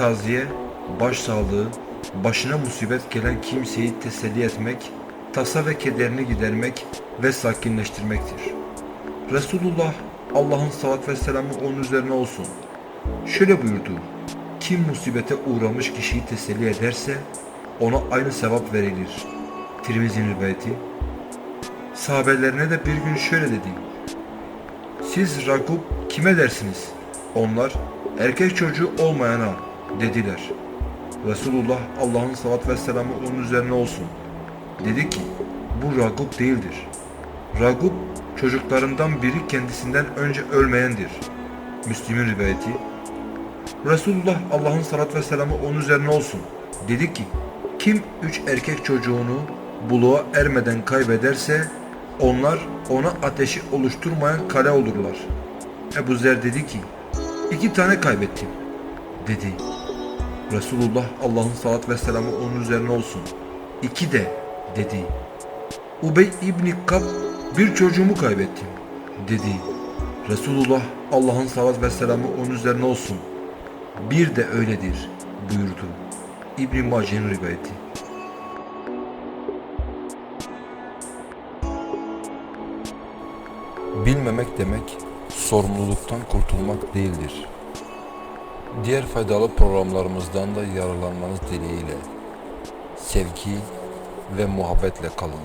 taziye, başsağlığı, başına musibet gelen kimseyi teselli etmek, tasa ve kederini gidermek ve sakinleştirmektir. Resulullah Allah'ın salat ve selamı onun üzerine olsun. Şöyle buyurdu. Kim musibete uğramış kişiyi teselli ederse ona aynı sevap verilir. Tirmizi'nin rivayeti. Sahabelerine de bir gün şöyle dedi. Siz Ragub kime dersiniz? Onlar erkek çocuğu olmayana dediler. Resulullah Allah'ın salat ve selamı onun üzerine olsun. Dedi ki bu Ragub değildir. Ragub çocuklarından biri kendisinden önce ölmeyendir. Müslim'in rivayeti. Resulullah Allah'ın salat ve selamı onun üzerine olsun. Dedi ki kim üç erkek çocuğunu buluğa ermeden kaybederse onlar ona ateşi oluşturmayan kale olurlar. Ebu Zer dedi ki iki tane kaybettim dedi. Resulullah Allah'ın salat ve selamı onun üzerine olsun. İki de dedi. Ubey İbni Kab bir çocuğumu kaybettim dedi. Resulullah Allah'ın salat ve selamı onun üzerine olsun. Bir de öyledir buyurdu. İbn Mace'nin rivayeti. Bilmemek demek sorumluluktan kurtulmak değildir. Diğer faydalı programlarımızdan da yararlanmanız dileğiyle sevgi ve muhabbetle kalın.